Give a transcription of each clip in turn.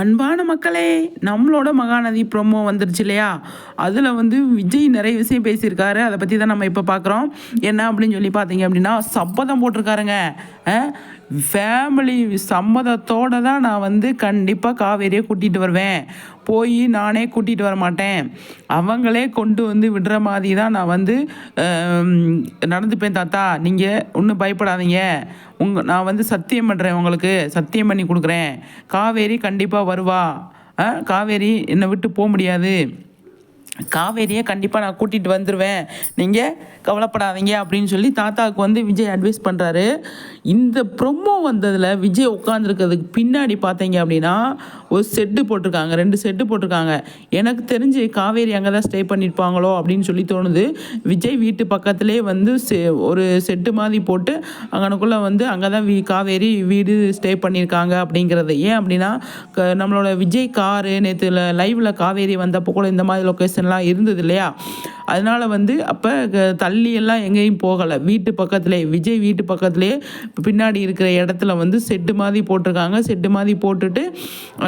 அன்பான மக்களே நம்மளோட மகாநதி ப்ரோமோ வந்துருச்சு இல்லையா? அதில் வந்து விஜய் நிறைய விஷயம் பேசியிருக்காரு. அதை பற்றி தான் நம்ம இப்போ பார்க்குறோம் என்ன அப்படின்னு சொல்லி பார்த்தீங்க அப்படின்னா சப்பதம் போட்டிருக்காருங்க. ஃபேமிலி சம்மதத்தோடு தான் நான் வந்து கண்டிப்பாக காவேரியை கூட்டிகிட்டு வருவேன். போய் நானே கூட்டிகிட்டு வர மாட்டேன். அவங்களே கொண்டு வந்து விடுற மாதிரி தான் நான் வந்து நடந்துப்பேன் தாத்தா. நீங்கள் ஒன்றும் பயப்படாதீங்க. உங்க நான் வந்து சத்தியம் பண்ணுறேன் உங்களுக்கு. சத்தியம் பண்ணி கொடுக்குறேன். காவேரி கண்டிப்பாக வருவா. காவேரி என்னை விட்டு போக முடியாது. காவேரியை கண்டிப்பாக நான் கூட்டிகிட்டு வந்துடுவேன் நீங்கள் கவலைப்படாதீங்க அப்படின்னு சொல்லி தாத்தாவுக்கு வந்து விஜய் அட்வைஸ் பண்ணுறாரு இந்த ப்ரொமோ வந்ததில் விஜய் உட்காந்துருக்கிறதுக்கு பின்னாடி பார்த்தீங்க அப்படின்னா ஒரு செட்டு போட்டிருக்காங்க. ரெண்டு செட்டு போட்டிருக்காங்க. எனக்கு தெரிஞ்சு காவேரி அங்கே தான் ஸ்டே பண்ணியிருப்பாங்களோ அப்படின்னு சொல்லி தோணுது. விஜய் வீட்டு பக்கத்துலேயே வந்து செ ஒரு செட்டு மாதிரி போட்டு அங்கனுக்குள்ளே வந்து அங்கே தான் வீ காவேரி வீடு ஸ்டே பண்ணியிருக்காங்க அப்படிங்கிறது. ஏன் அப்படின்னா க- நம்மளோட விஜய் காரு நேற்று லைவில் காவேரி வந்தப்போ கூட இந்த மாதிரி லொக்கேஷன் லொக்கேஷன்லாம் இருந்தது இல்லையா? அதனால வந்து அப்போ தள்ளியெல்லாம் எங்கேயும் போகலை. வீட்டு பக்கத்துலேயே விஜய் வீட்டு பக்கத்துலேயே பின்னாடி இருக்கிற இடத்துல வந்து செட்டு மாதிரி போட்டிருக்காங்க. செட்டு மாதிரி போட்டுட்டு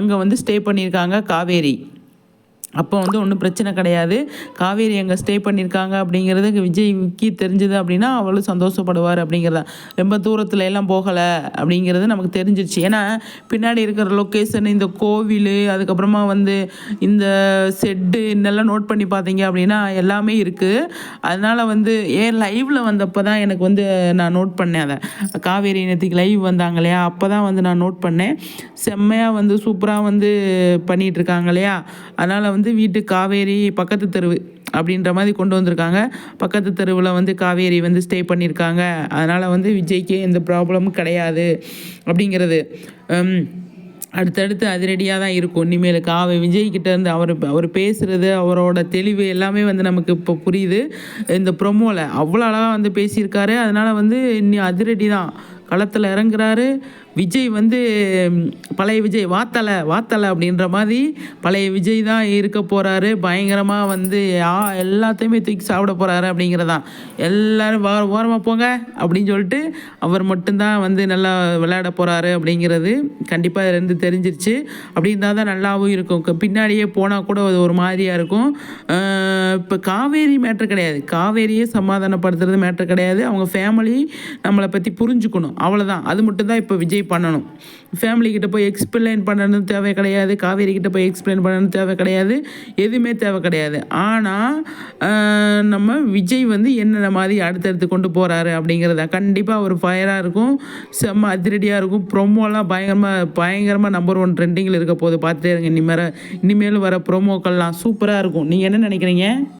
அங்கே வந்து ஸ்டே பண்ணியிருக்காங்க காவேரி. அப்போ வந்து ஒன்றும் பிரச்சனை கிடையாது. காவேரி அங்கே ஸ்டே பண்ணியிருக்காங்க அப்படிங்கிறது விஜய் விக்கி தெரிஞ்சது அப்படின்னா அவளும் சந்தோஷப்படுவார் அப்படிங்கிறதா. ரொம்ப தூரத்தில் எல்லாம் போகலை அப்படிங்கிறது நமக்கு தெரிஞ்சிருச்சு. ஏன்னா பின்னாடி இருக்கிற லொக்கேஷன் இந்த கோவில் அதுக்கப்புறமா வந்து இந்த செட்டு இன்னெல்லாம் நோட் பண்ணி பார்த்தீங்க அப்படின்னா எல்லாமே இருக்குது அதனால் வந்து ஏன் லைவில் வந்தப்போ தான் எனக்கு வந்து நான் நோட் பண்ணேன் அதை. காவேரி இனத்துக்கு லைவ் வந்தாங்க இல்லையா? அப்போ தான் வந்து நான் நோட் பண்ணேன். செம்மையாக வந்து சூப்பராக வந்து பண்ணிகிட்டு இருக்காங்க இல்லையா? அதனால் வந்து வீட்டு காவேரி பக்கத்து தெருவு அப்படின்ற மாதிரி கொண்டு வந்திருக்காங்க. பக்கத்து தெருவில் வந்து காவேரி வந்து ஸ்டே பண்ணியிருக்காங்க அதனால் வந்து விஜய்க்கு எந்த ப்ராப்ளமும் கிடையாது அப்படிங்கிறது. அடுத்தடுத்து அதிரடியாக தான் இருக்கும். இனிமேல் அவ விஜய்கிட்ட இருந்து அவர் அவர் பேசுகிறது அவரோட தெளிவு எல்லாமே வந்து நமக்கு இப்போ புரியுது. இந்த ப்ரொமோவில் அவ்வளோ அழகாக வந்து பேசியிருக்காரு. அதனால் வந்து இன்னும் அதிரடி தான். களத்தில் இறங்குறாரு. விஜய் வந்து பழைய விஜய் வாத்தலை வாத்தலை அப்படின்ற மாதிரி பழைய விஜய் தான் இருக்க போகிறாரு பயங்கரமாக வந்து ஆ எல்லாத்தையுமே தூக்கி சாப்பிட போகிறாரு அப்படிங்கிறதான். எல்லோரும் வார ஓரமாக போங்க அப்படின்னு சொல்லிட்டு அவர் மட்டும்தான் வந்து நல்லா விளையாட போகிறாரு அப்படிங்கிறது கண்டிப்பாக இருந்து தெரிஞ்சிருச்சு. அப்படி இருந்தால் தான் நல்லாவும் இருக்கும். பின்னாடியே போனால் கூட அது ஒரு மாதிரியாக இருக்கும். இப்போ காவேரி மேட்ரு கிடையாது. காவேரியே சமாதானப்படுத்துறது மேட்ரு கிடையாது. அவங்க ஃபேமிலி நம்மளை பற்றி புரிஞ்சுக்கணும். அவ்வளோதான் அது மட்டும்தான் இப்போ விஜய் பண்ணணும். ஃபேமிலிக்கிட்ட போய் எக்ஸ்பிளைன் பண்ணணும் தேவை கிடையாது. காவேரி கிட்ட போய் எக்ஸ்பிளைன் பண்ணணும் தேவை கிடையாது. எதுவுமே தேவை கிடையாது. ஆனால் நம்ம விஜய் வந்து என்னென்ன மாதிரி அடுத்தடுத்து கொண்டு போகிறாரு அப்படிங்கிறத கண்டிப்பாக ஒரு ஃபயராக இருக்கும். செம்ம அதிரடியாக இருக்கும். ப்ரொமோலாம் பயங்கரமாக பயங்கரமாக நம்பர் ஒன் ட்ரெண்டிங்கில் இருக்க போது பார்த்துட்டே இருங்க. இனிமேல் இனிமேல் வர ப்ரொமோக்கள்லாம் சூப்பராக இருக்கும். நீங்கள் என்ன நினைக்கிறீங்க?